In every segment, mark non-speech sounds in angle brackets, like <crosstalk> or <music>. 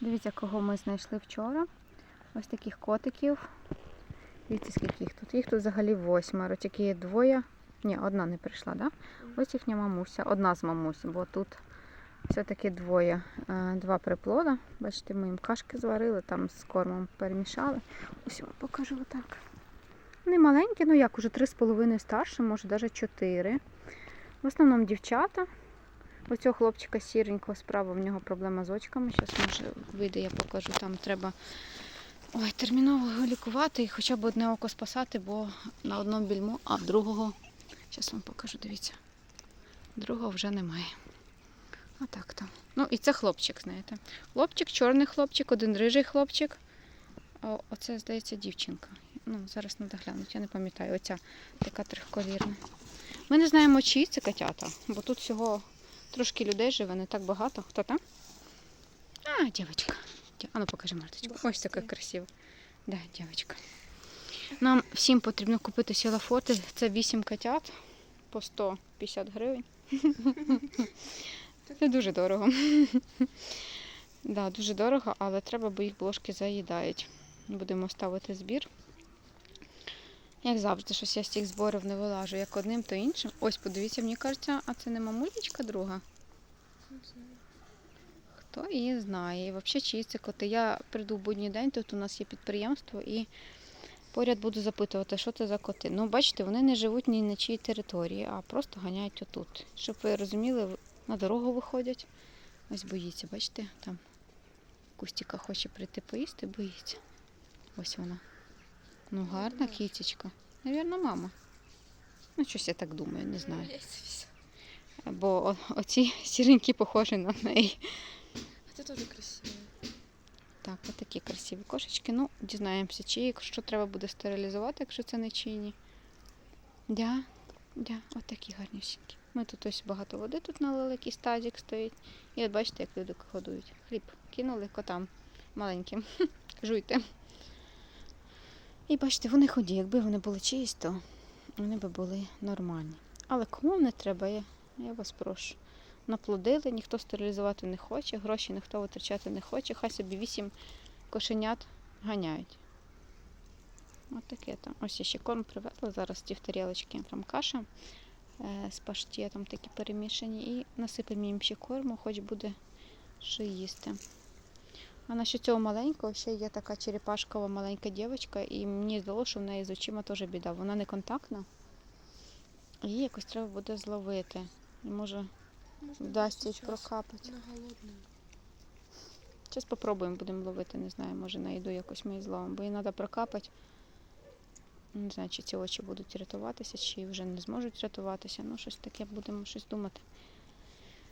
Дивіться, кого ми знайшли вчора. Ось таких котиків. Дивіться, скільки їх тут. Їх тут взагалі восьмеро, тільки є двоє. Ні, одна не прийшла, да? Ось їхня мамуся, одна з мамусь, бо тут все-таки двоє. Е, Два приплода. Бачите, ми їм кашки зварили, там з кормом перемішали. Ось вам покажу отак. Вони маленькі, ну як уже три з половиною старше, може навіть чотири. В основному дівчата. У цього хлопчика сіренького справа в нього проблема з очками. Зараз може вийде, я покажу. Там треба ой, терміново його лікувати і хоча б одне око спасати, бо на одному більмо, а другого, зараз вам покажу, дивіться. Другого вже немає. Отак там. Ну і це хлопчик, знаєте. Хлопчик, чорний хлопчик, один рижий хлопчик. О, оце, здається, дівчинка. Ну, зараз треба глянути, я не пам'ятаю. Оця така трьохколірна. Ми не знаємо, чиї це котята, бо тут всього трошки людей живе, не так багато. Хто там? А, дівчинка. А ну покажи марточку. Ось така красива. Да, дівчинка. Нам всім потрібно купити сілафоти. Це 8 котят по 150 гривень. Це дуже дорого. Да, дуже дорого, але треба, бо їх блошки заїдають. Будемо ставити збір. Як завжди, щось я з цих зборів не вилажу, як одним, то іншим. Ось, подивіться, мені кажеться, а це не мамулечка друга? Хто її знає? І взагалі, чиї це коти. Я прийду в будній день, тут у нас є підприємство, і поряд буду запитувати, що це за коти. Ну, бачите, вони не живуть ні на чиїй території, а просто ганяють отут. Щоб ви розуміли, на дорогу виходять. Ось боїться, бачите, там Кустіка хоче прийти поїсти, боїться. Ось вона. Ну, гарна кітечка. Навірно, мама. Ну, щось я так думаю, не знаю. Бо оці сіренькі похожі на неї. Это тоже красиво. Так, отакі красиві кошечки. Ну, дізнаємося, чи якщо треба буде стерилізувати, якщо це не чиїні. Дя, дя, отакі гарнюсінькі. Ми тут ось багато води тут налили, якийсь тазик стоїть. І от бачите, як люди годують. Хліб кинули котам маленьким. <laughs> Жуйте. І бачите, вони ході. Якби вони були чиїсь, то вони би були нормальні. Але кому не треба, я, я вас прошу. Наплодили, ніхто стерилізувати не хоче, гроші ніхто витрачати не хоче, хай собі вісім кошенят ганяють. От таке там. Ось я ще корм привезла. Зараз ті в тарілочки там каша е, з паштетом такі перемішані. І насипемо їм ще корму, хоч буде що їсти. А насчет цього маленького ще є така черепашкова маленька дівчинка, і мені здалося, що в неї з очима теж біда. Вона не контактна. Її якось треба буде зловити. І може вдасться їх прокапати. Зараз спробуємо, будемо ловити, не знаю, може на їду якось ми її зловимо, бо її треба прокапати. Не знаю, чи ці очі будуть рятуватися, чи вже не зможуть рятуватися. Ну, щось таке будемо щось думати.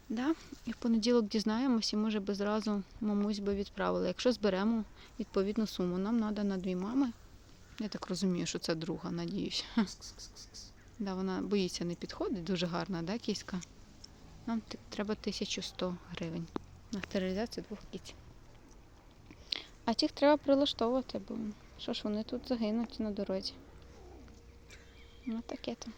Да? І в понеділок дізнаємося, може би зразу мамусь би відправили. Якщо зберемо відповідну суму, нам треба на дві мами. Я так розумію, що це друга, надіюсь. Да, вона боїться не підходить, дуже гарна, да, кіська? Нам треба 1100 гривень на стерилізацію двох кіть. А тих треба прилаштовувати, бо що ж вони тут загинуть на дорозі. Ну таке то.